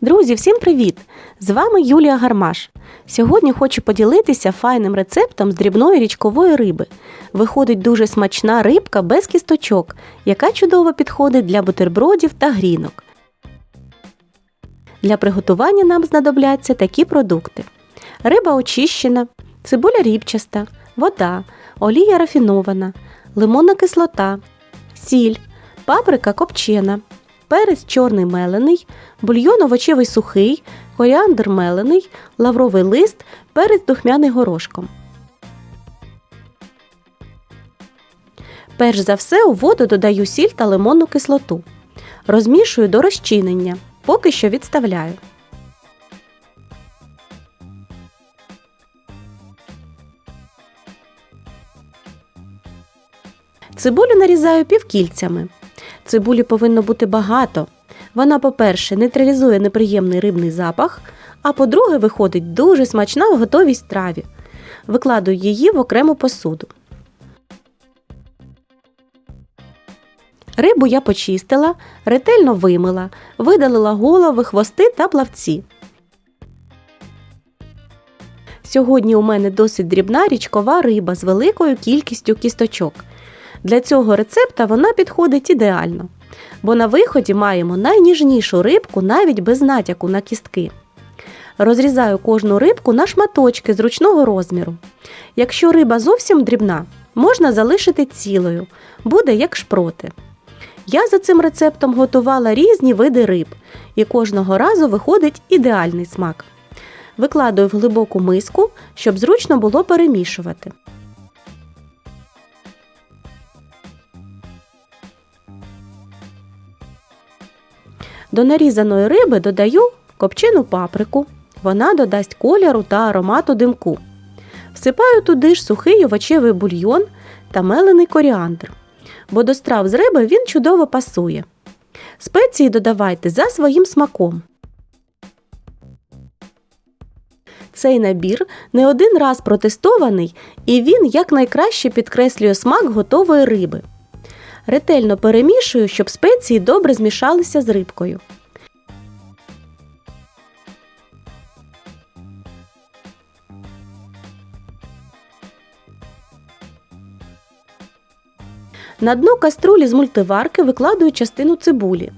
Друзі, всім привіт! З вами Юлія Гармаш. Сьогодні хочу поділитися файним рецептом з дрібної річкової риби. Виходить дуже смачна рибка без кісточок, яка чудово підходить для бутербродів та грінок. Для приготування нам знадобляться такі продукти: риба очищена, цибуля рібчаста, вода, олія рафінована, лимонна кислота, сіль, паприка копчена, перець чорний мелений, бульйон овочевий сухий, коріандр мелений, лавровий лист, перець духмяний горошком. Перш за все у воду додаю сіль та лимонну кислоту. Розмішую до розчинення, поки що відставляю. Цибулю нарізаю півкільцями. Цибулі повинно бути багато. Вона, по-перше, нейтралізує неприємний рибний запах, а по-друге, виходить дуже смачна в готовій страві. Викладую її в окрему посуду. Рибу я почистила, ретельно вимила, видалила голови, хвости та плавці. Сьогодні у мене досить дрібна річкова риба з великою кількістю кісточок. Для цього рецепта вона підходить ідеально, бо на виході маємо найніжнішу рибку навіть без натяку на кістки. Розрізаю кожну рибку на шматочки зручного розміру. Якщо риба зовсім дрібна, можна залишити цілою, буде як шпроти. Я за цим рецептом готувала різні види риб, і кожного разу виходить ідеальний смак. Викладаю в глибоку миску, щоб зручно було перемішувати. До нарізаної риби додаю копчену паприку. Вона додасть кольору та аромату димку. Всипаю туди ж сухий овочевий бульйон та мелений коріандр, бо до страв з риби він чудово пасує. Спеції додавайте за своїм смаком. Цей набір не один раз протестований і він якнайкраще підкреслює смак готової риби. Ретельно перемішую, щоб спеції добре змішалися з рибкою. На дно каструлі з мультиварки викладую частину цибулі.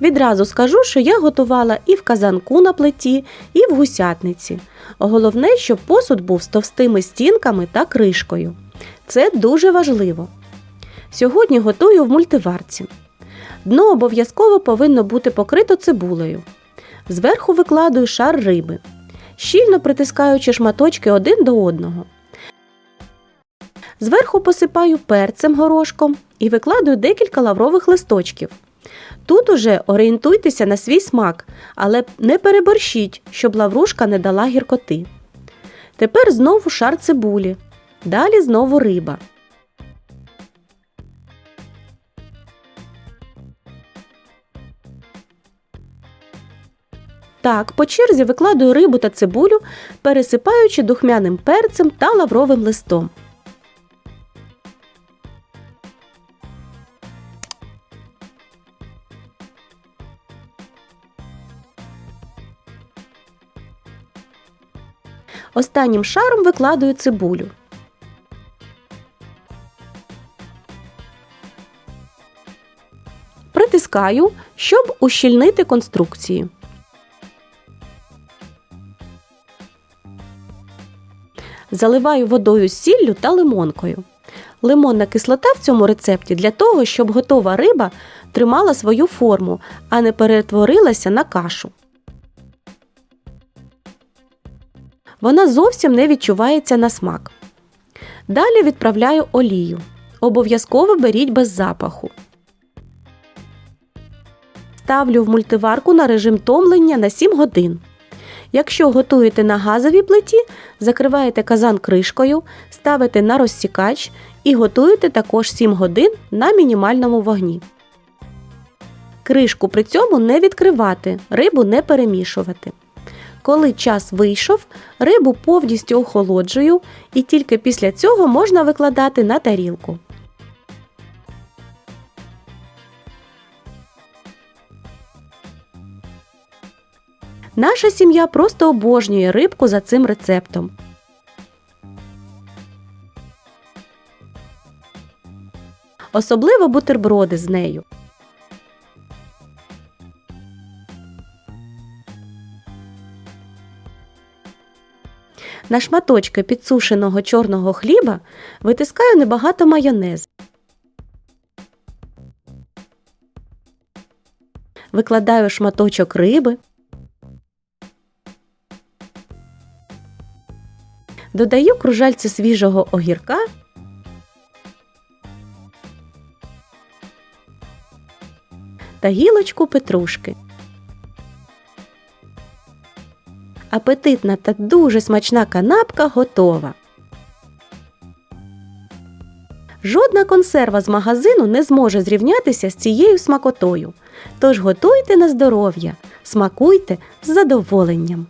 Відразу скажу, що я готувала і в казанку на плиті, і в гусятниці. Головне, щоб посуд був з товстими стінками та кришкою. Це дуже важливо. Сьогодні готую в мультиварці. Дно обов'язково повинно бути покрито цибулею. Зверху викладую шар риби, щільно притискаючи шматочки один до одного. Зверху посипаю перцем горошком і викладую декілька лаврових листочків. Тут уже орієнтуйтеся на свій смак, але не переборщіть, щоб лаврушка не дала гіркоти. Тепер знову шар цибулі. Далі знову риба. Так, по черзі викладую рибу та цибулю, пересипаючи духмяним перцем та лавровим листом. Останнім шаром викладую цибулю. Притискаю, щоб ущільнити конструкцію. Заливаю водою з сіллю та лимонкою. Лимонна кислота в цьому рецепті для того, щоб готова риба тримала свою форму, а не перетворилася на кашу. Вона зовсім не відчувається на смак. Далі відправляю олію. Обов'язково беріть без запаху. Ставлю в мультиварку на режим томлення на 7 годин. Якщо готуєте на газовій плиті, закриваєте казан кришкою, ставите на розсікач і готуєте також 7 годин на мінімальному вогні. Кришку при цьому не відкривати, рибу не перемішувати. Коли час вийшов, рибу повністю охолоджую і тільки після цього можна викладати на тарілку. Наша сім'я просто обожнює рибку за цим рецептом. Особливо бутерброди з нею. На шматочки підсушеного чорного хліба витискаю небагато майонез. Викладаю шматочок риби. Додаю кружальце свіжого огірка. Та гілочку петрушки. Апетитна та дуже смачна канапка готова. Жодна консерва з магазину не зможе зрівнятися з цією смакотою. Тож готуйте на здоров'я, смакуйте з задоволенням.